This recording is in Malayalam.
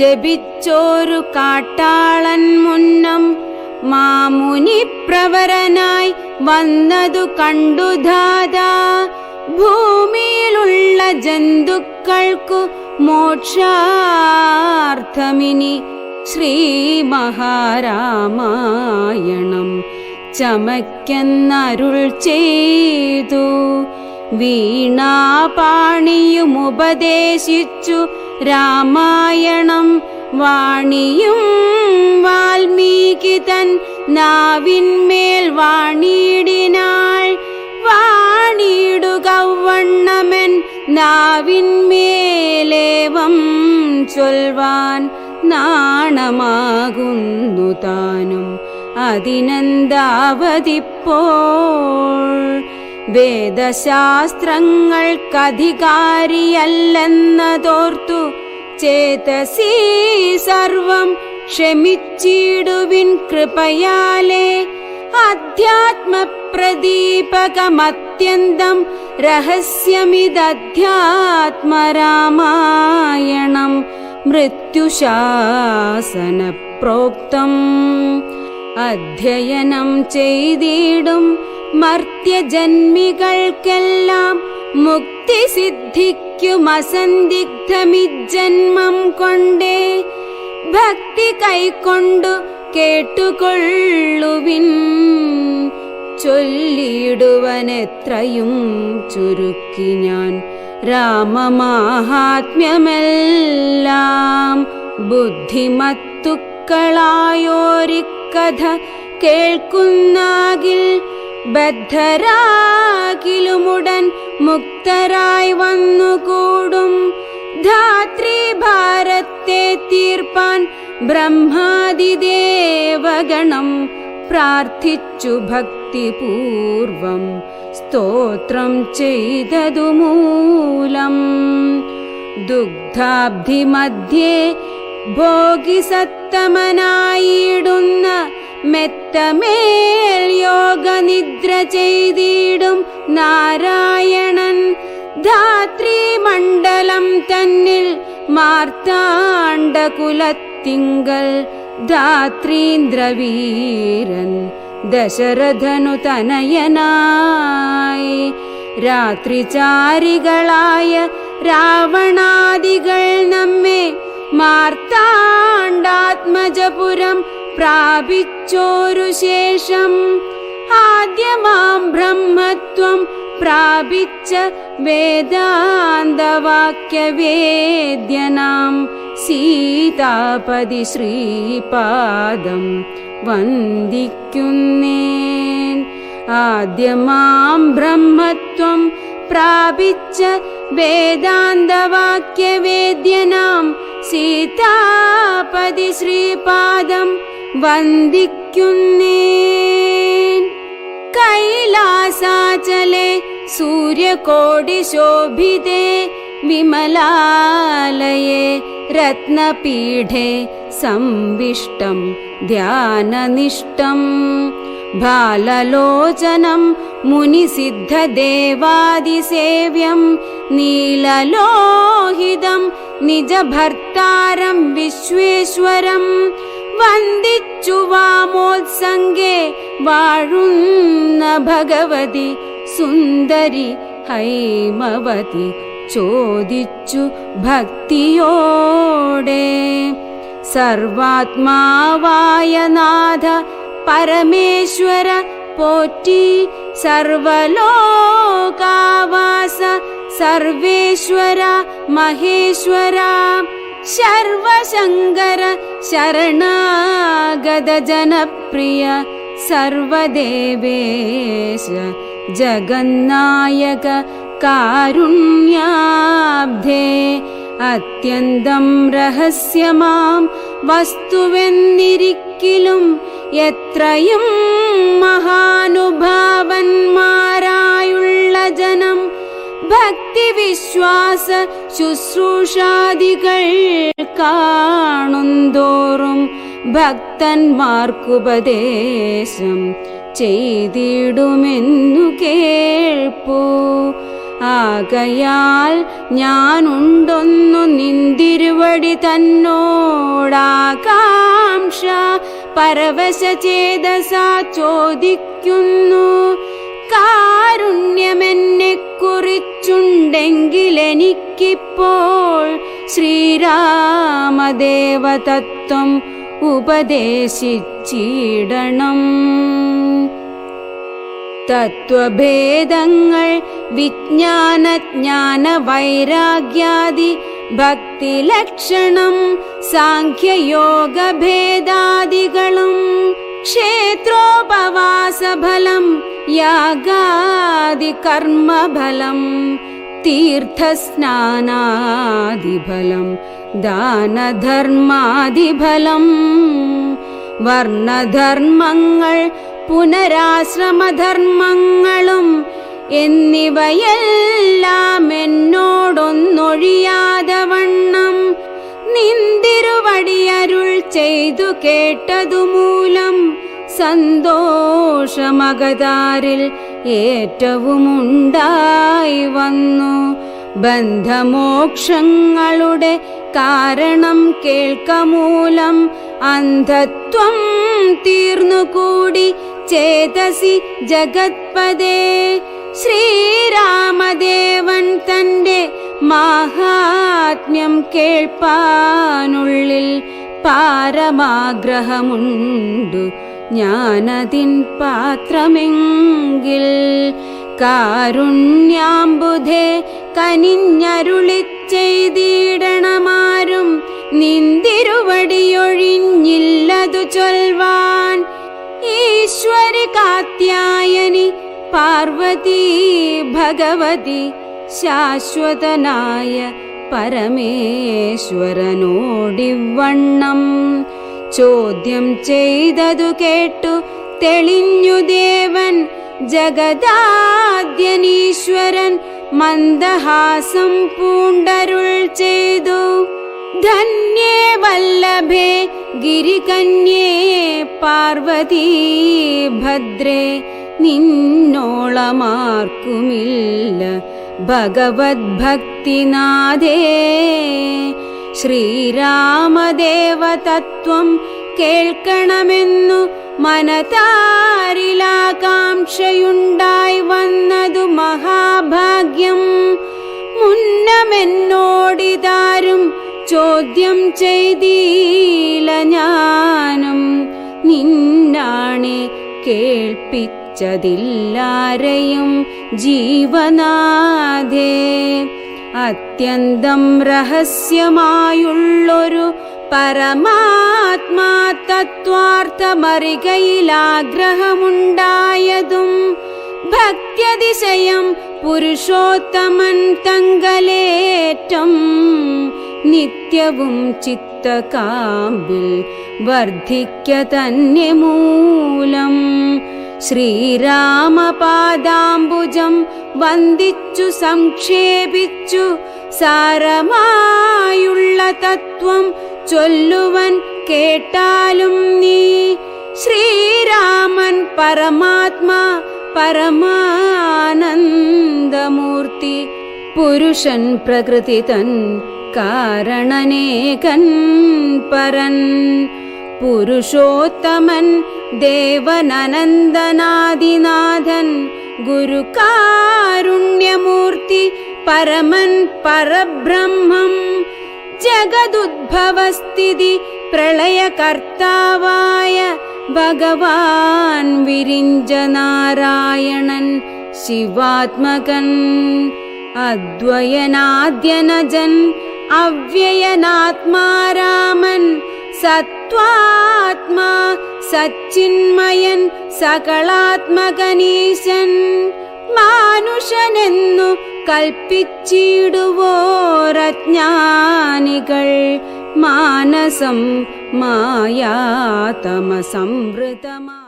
ജപിച്ചോരു കാട്ടാളൻ മുന്നം മാമുനി പ്രവരനായി വന്നതു കണ്ടു ഭൂമിയിലുള്ള ജന്തുക്കൾക്കു മോക്ഷാർത്ഥമിനി ശ്രീ മഹാരാമായണം ചമയ്ക്കെന്നരുൾ ചെയ്തു. വീണാപാണിയും ഉപദേശിച്ചു. രാമായണം വാണിയും വാൽമീകി തൻ നാവിന്മേൽ വാണിയിടിനാൾ. വാണിയിടുകവണ്ണമൻ നാവിന്മേലേവം ചൊൽവാൻ നാണമാകുന്നു താനും. അതിനെന്താവതിപ്പോൾ വേദശാസ്ത്രങ്ങൾക്കധികാരിയല്ലെന്നതോർത്തു ചേതസീ സർവം ക്ഷമിച്ചിടുവിൻ കൃപയാലേ. അധ്യാത്മപ്രദീപകമത്യന്തം രഹസ്യമിദധ്യാത്മരാമായണം മൃത്യുശാസന പ്രോക്തം അധ്യയനം ചെയ്തിടും മർത്യജന്മികൾക്കെല്ലാം മുക്തി സിദ്ധിക്കും അസന്ദിഗ്ധമിജന്മം കൊണ്ടേ ഭക്തി കൈക്കൊണ്ടു കേട്ടുകൊള്ളുവിൻ. ചൊല്ലിയിടുവനെത്രയും ചുരുക്കി ഞാൻ രാമമാഹാത്മ്യമെല്ലാം ബുദ്ധിമത്തുക്കളായോരിക്കഥ കേൾക്കുന്നാകിൽ ബദ്ധരാകിലുമുടൻ മുക്തരായി വന്നുകൂടും ധാത്രി ഭാരത്തെ തീർപ്പാൻ ബ്രഹ്മാതിദേവഗണം പ്രാർത്ഥിച്ചു ഭക്തിപൂർവം സ്തോത്രം ചെയ്തതു മൂലം ദുഗ്ധാബ്ധി മധ്യേ ഭോഗിസത്തമനായിടുന്ന മെത്തമേൽ യോഗനിദ്ര ചെയ്തിടും നാരായണൻ. ധാത്രി മണ്ഡലം തന്നിൽ മാർത്താണ്ഡകുലത്തിങ്കൽ. ധാത്രീന്ദ്രവീരൻ ദശരഥനു തനയനായി രാത്രിചാരികളായ രാവണാദികൾ നമ്മെ മാർത്താണ്ഡാത്മജപുരം शेषम् आद्य मां ब्रह्मत्वं प्रापिच्च वेदान्तवाक्यवेद्य सीतापदिश्रीपादं वन्दिकेन् आद्य मां ब्रह्मत्वं प्रापिच्य वेदान्तवाक्यवेद्यनां सीतापदि सीतापदिश्रीपादम् कैलासाचले सूर्यकोटिशोभिते विमलालये रत्नपीठे संविष्टं ध्याननिष्ठम् बाललोचनं मुनिसिद्धदेवादिसेव्यं नीललोहितं निजभर्तारं विश्वेश्वरम् വന്ദിച്ചു വാമോത്സംഗേ വാഴുന്ന ഭഗവതി സുന്ദരി ഹൈമവതി ചോദിച്ചു ഭക്തിയോടെ. സർവാത്മാവായ നാഥ പരമേശ്വര പോറ്റി സർവലോകാവാസ സർവേശ്വര മഹേശ്വര. ശർവശങ്കര ശരണാഗത ജനപ്രിയ സർവദേവേശ ജഗന്നായക കാരുണ്യാബ്ധേ. അത്യന്തം രഹസ്യമാം വസ്തുവെന്നിരിക്കിലും എത്രയും മഹാനുഭാവന്മാരായുള്ള ജനം ഭക്തിവിശ്വാസ ശുശ്രൂഷാദികൾ കാണുന്തോറും ഭക്തന്മാർക്കുപദേശം ചെയ്തിടുമെന്നു കേൾപ്പൂ. ആകയാൽ ഞാനുണ്ടൊന്നു നിന്തിരുവടി തന്നോടാകാംക്ഷ പരവശ ചേതസാ ചോദിക്കുന്നു. കുറിച്ചുണ്ടെങ്കിലെനിക്കിപ്പോൾ ശ്രീരാമദേവതത്വം ഉപദേശിച്ചിടണം. തത്വഭേദങ്ങൾ വിജ്ഞാനജ്ഞാന വൈരാഗ്യാദി ഭക്തിലക്ഷണം സാഖ്യയോഗഭേദാദികളും ക്ഷേത്രോപവാസഫലം യാഗാദികർമ്മഫലം തീർത്ഥസ്നാനാദിഫലം ദാനധർമാദിഫലം വർണധർമ്മങ്ങൾ പുനരാശ്രമധർമ്മങ്ങളും എന്നിവയെല്ലാം എന്നോടൊന്നൊഴിയാതെ വണ്ണം നിന്തിരുവടിയരുൾ ചെയ്തു കേട്ടതുമൂലം സന്തോഷമകതാരിൽ ഏറ്റവുമുണ്ടായി വന്നു. ബന്ധമോക്ഷങ്ങളുടെ കാരണം കേൾക്കമൂലം അന്ധത്വം തീർന്നുകൂടി ചേതസി ജഗത്പദേ ശ്രീരാമദേവൻ തന്റെ മാഹാത്മ്യം കേൾപ്പാനുള്ളിൽ പാരമാഗ്രഹമുണ്ടു. ഞാനതിൻ പാത്രമെങ്കിൽ കാരുണ്യാംബുധേ കനിഞ്ഞരുളിച്ചെയ്തിടണമാരും നിന്തിരുവടിയൊഴിഞ്ഞില്ലതു ചൊൽവാൻ. ഈശ്വരി കാത്യായനി പാർവതി ഭഗവതി ശാശ്വതനായ പരമേശ്വരനോടിവണ്ണം ചോദ്യം ചെയ്തതു കേട്ടു തെളിഞ്ഞു ദേവൻ ജഗദാദ്യനീശ്വരൻ മന്ദഹാസം പൂണ്ടരുൾ ചെയ്തു. ധന്യേ വല്ലഭേ ഗിരികന്യേ പാർവതീ ഭദ്രേ നിന്നോളമാർക്കുമില്ല ഭക്തിനാഥേ ശ്രീരാമദേവതത്വം കേൾക്കണമെന്നു മനതാരിലാകാംക്ഷയുണ്ടായി വന്നതു മഹാഭാഗ്യം. മുന്നമെന്നോടിതാരും ചോദ്യം ചെയ്തീല ഞാനും. നിന്നാണെ കേൾപ്പിച്ചതില്ലാരെയും ജീവനാഥേ അത്യന്തം രഹസ്യമായുള്ളൊരു പരമാത്മാ തത്വാർത്ഥമറികയിലാഗ്രഹമുണ്ടായതും ഭക്തിയതിശയം പുരുഷോത്തമൻ തങ്കലേറ്റം നിത്യവും ചിത്തകാമ്പിൽ വർദ്ധിക്ക തന്നെ മൂലം ശ്രീരാമപാദാംബുജം വന്ദിച്ചു സംക്ഷേപിച്ചു. സാരമായുള്ള തത്വം ചൊല്ലുവൻ കേട്ടാലും നീ. ശ്രീരാമൻ പരമാത്മാ പരമാനന്ദമൂർത്തി. പുരുഷൻ പ്രകൃതി തൻ കാരണനേകൻ പരൻ. पुरुषोत्तमन् देवनन्दनादिनाथन् गुरुकारुण्यमूर्ति परमन् परब्रह्मम् जगदुद्भवस्थिति प्रलयकर्तावाय भगवान् विरिञ्जनारायणन् शिवात्मकन् अद्वयनाद्यनजन् अव्ययनात्मा रामन् सत् സത്വാത്മാ സച്ചിന്മയൻ സകളാത്മകനീശൻ. മാനുഷനെന്നു കൽപ്പിച്ചിടുവോരജ്ഞാനികൾ. മാനസം മായാതമസംവൃതമാ.